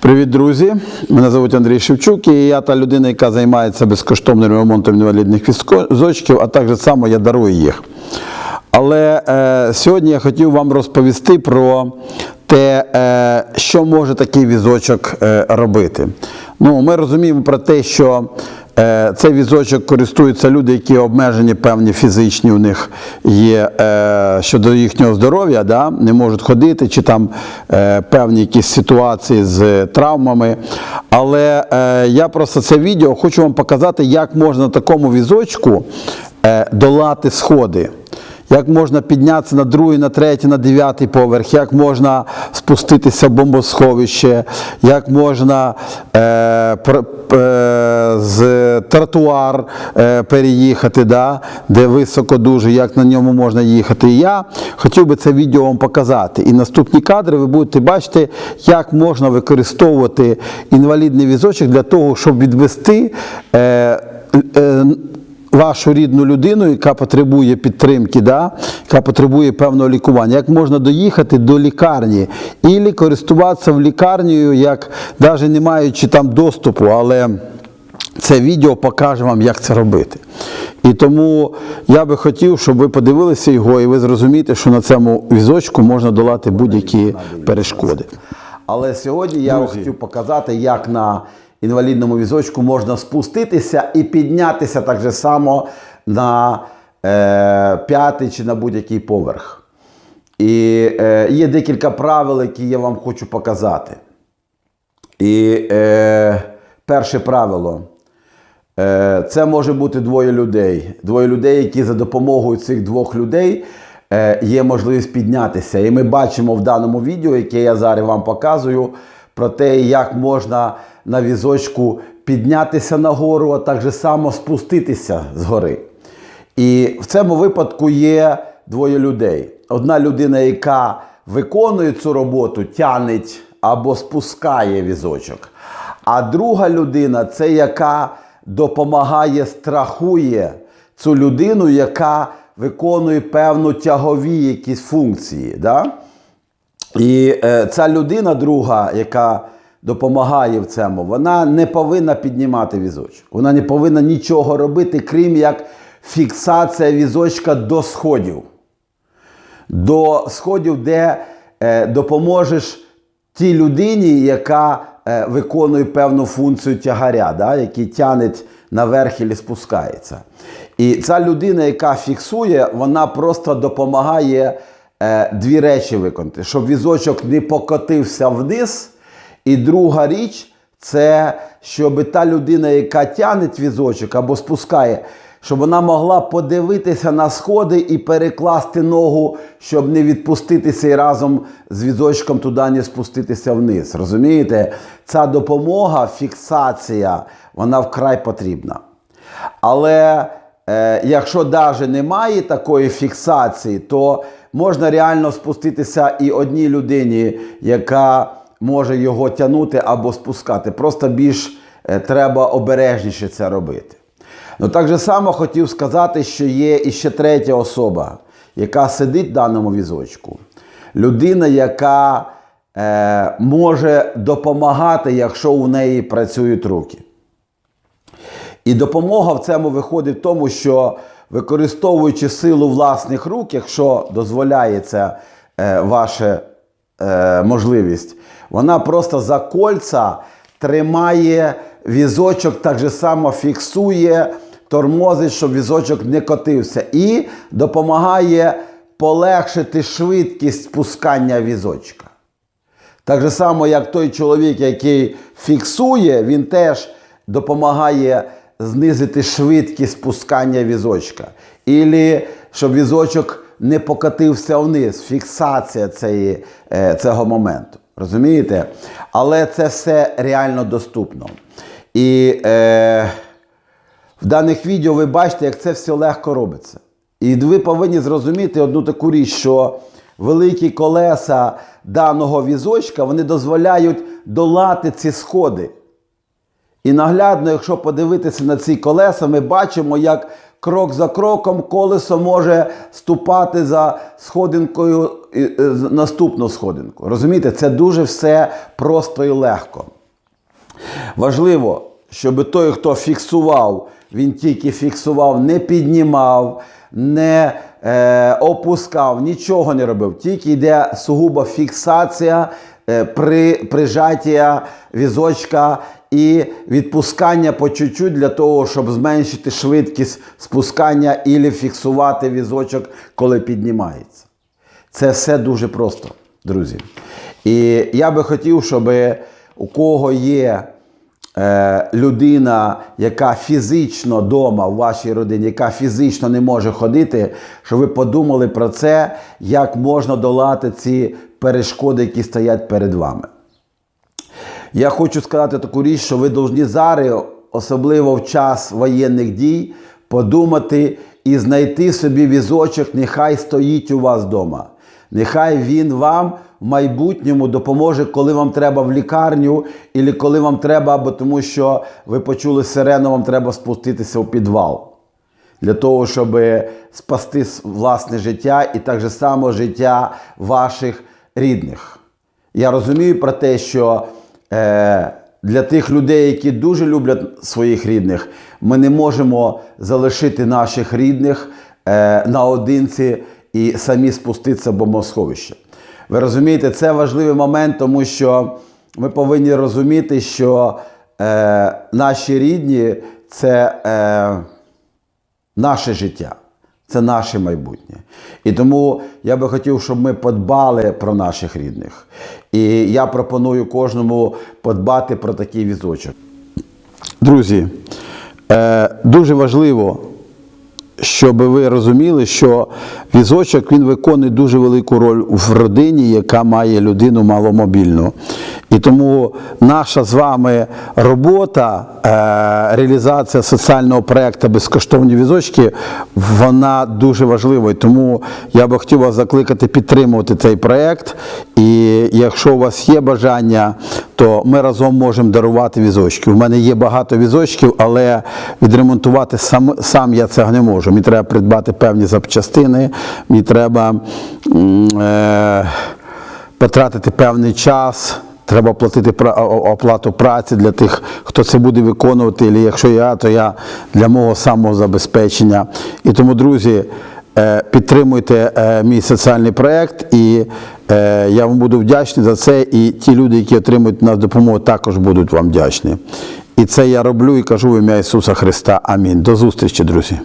Привіт, друзі! Мене звуть Андрій Шевчук, і я та людина, яка займається безкоштовним ремонтом інвалідних візочків, а так само я дарую їх. Але е, сьогодні я хотів вам розповісти про те, е, що може такий візочок е, робити. Ну, ми розуміємо про те, що цей візочок користуються люди, які обмежені певні фізичні у них є е, щодо їхнього здоров'я, да? не можуть ходити, чи там е, певні якісь ситуації з травмами. Але е, я просто це відео хочу вам показати, як можна такому візочку е, долати сходи. Як можна піднятися на другий, на третій, на дев'ятий поверх, як можна спуститися в бомбосховище, як можна е, пр- е, з тротуар е, переїхати, да, де високо дуже, як на ньому можна їхати. І я хотів би це відео вам показати. І наступні кадри ви будете бачити, як можна використовувати інвалідний візочок для того, щоб відвести. Е, е, вашу рідну людину, яка потребує підтримки, да? яка потребує певного лікування, як можна доїхати до лікарні і користуватися в лікарнею, як навіть не маючи там доступу, але це відео покаже вам, як це робити. І тому я би хотів, щоб ви подивилися його, і ви зрозумієте, що на цьому візочку можна долати будь-які перешкоди. Але сьогодні я хотів показати, як на інвалідному візочку можна спуститися і піднятися так же само на е, п'ятий чи на будь-який поверх. І е, є декілька правил, які я вам хочу показати. І е, перше правило. Е, Це може бути двоє людей. Двоє людей, які за допомогою цих двох людей е, є можливість піднятися. І ми бачимо в даному відео, яке я зараз вам показую, про те, як можна на візочку піднятися нагору, а так же само спуститися з гори. І в цьому випадку є двоє людей. Одна людина, яка виконує цю роботу, тянеть або спускає візочок. А друга людина це яка допомагає, страхує цю людину, яка виконує певну тягові якісь функції. Да? І е, ця людина, друга, яка допомагає в цьому, вона не повинна піднімати візочок. Вона не повинна нічого робити, крім як фіксація візочка до сходів. До сходів, де е, допоможеш тій людині, яка е, виконує певну функцію тягаря, да, який тягне наверх і спускається. І ця людина, яка фіксує, вона просто допомагає е, дві речі виконати, щоб візочок не покотився вниз. І друга річ це щоб та людина, яка тягне візочок або спускає, щоб вона могла подивитися на сходи і перекласти ногу, щоб не відпуститися і разом з візочком туди не спуститися вниз. Розумієте? Ця допомога, фіксація, вона вкрай потрібна. Але е, якщо навіть немає такої фіксації, то можна реально спуститися і одній людині, яка може його тягнути або спускати. Просто більш е, треба обережніше це робити. Ну так же само хотів сказати, що є іще третя особа, яка сидить в даному візочку. Людина, яка е, може допомагати, якщо у неї працюють руки. І допомога в цьому виходить в тому, що використовуючи силу власних рук, якщо дозволяється е, ваша е, можливість, вона просто за кольця тримає візочок, так же само фіксує, тормозить, щоб візочок не котився, і допомагає полегшити швидкість спускання візочка. Так же само, як той чоловік, який фіксує, він теж допомагає знизити швидкість спускання візочка. Ілі щоб візочок не покотився вниз, фіксація цієї, е, цього моменту. Розумієте? Але це все реально доступно. І е, в даних відео ви бачите, як це все легко робиться. І ви повинні зрозуміти одну таку річ, що великі колеса даного візочка вони дозволяють долати ці сходи. І наглядно, якщо подивитися на ці колеса, ми бачимо, як крок за кроком колесо може ступати за сходинкою е, наступну сходинку. Розумієте, це дуже все просто і легко. Важливо, щоб той, хто фіксував, він тільки фіксував, не піднімав, не е, опускав, нічого не робив. Тільки йде сугубо фіксація, при, прижаття візочка і відпускання по чуть-чуть для того, щоб зменшити швидкість спускання і фіксувати візочок, коли піднімається. Це все дуже просто, друзі. І я би хотів, щоб у кого є е, людина, яка фізично вдома в вашій родині, яка фізично не може ходити, щоб ви подумали про це, як можна долати ці перешкоди, які стоять перед вами. Я хочу сказати таку річ, що ви повинні зараз, особливо в час воєнних дій, подумати і знайти собі візочок, нехай стоїть у вас вдома. Нехай він вам в майбутньому допоможе, коли вам треба в лікарню, або коли вам треба, або тому що ви почули сирену, вам треба спуститися у підвал. Для того, щоб спасти власне життя і так само життя ваших рідних. Я розумію про те, що е, для тих людей, які дуже люблять своїх рідних, ми не можемо залишити наших рідних е, наодинці і самі спуститися в бомбосховище. Ви розумієте, це важливий момент, тому що ми повинні розуміти, що е, наші рідні це. Е, наше життя, це наше майбутнє. І тому я би хотів, щоб ми подбали про наших рідних. І я пропоную кожному подбати про такий візочок. Друзі, е, дуже важливо, щоб ви розуміли, що візочок він виконує дуже велику роль в родині, яка має людину маломобільну. І тому наша з вами робота, е, реалізація соціального проєкту безкоштовні візочки, вона дуже важлива. І тому я би хотів вас закликати підтримувати цей проєкт. І якщо у вас є бажання, то ми разом можемо дарувати візочки. У мене є багато візочків, але відремонтувати сам, сам я цього не можу. Мені треба придбати певні запчастини, мені треба е, потратити певний час. Треба платити оплату праці для тих, хто це буде виконувати. І якщо я, то я для мого самозабезпечення. І тому, друзі, е, підтримуйте е, мій соціальний проєкт, і е, я вам буду вдячний за це. І ті люди, які отримують нас допомогу, також будуть вам вдячні. І це я роблю і кажу в ім'я Ісуса Христа. Амінь. До зустрічі, друзі.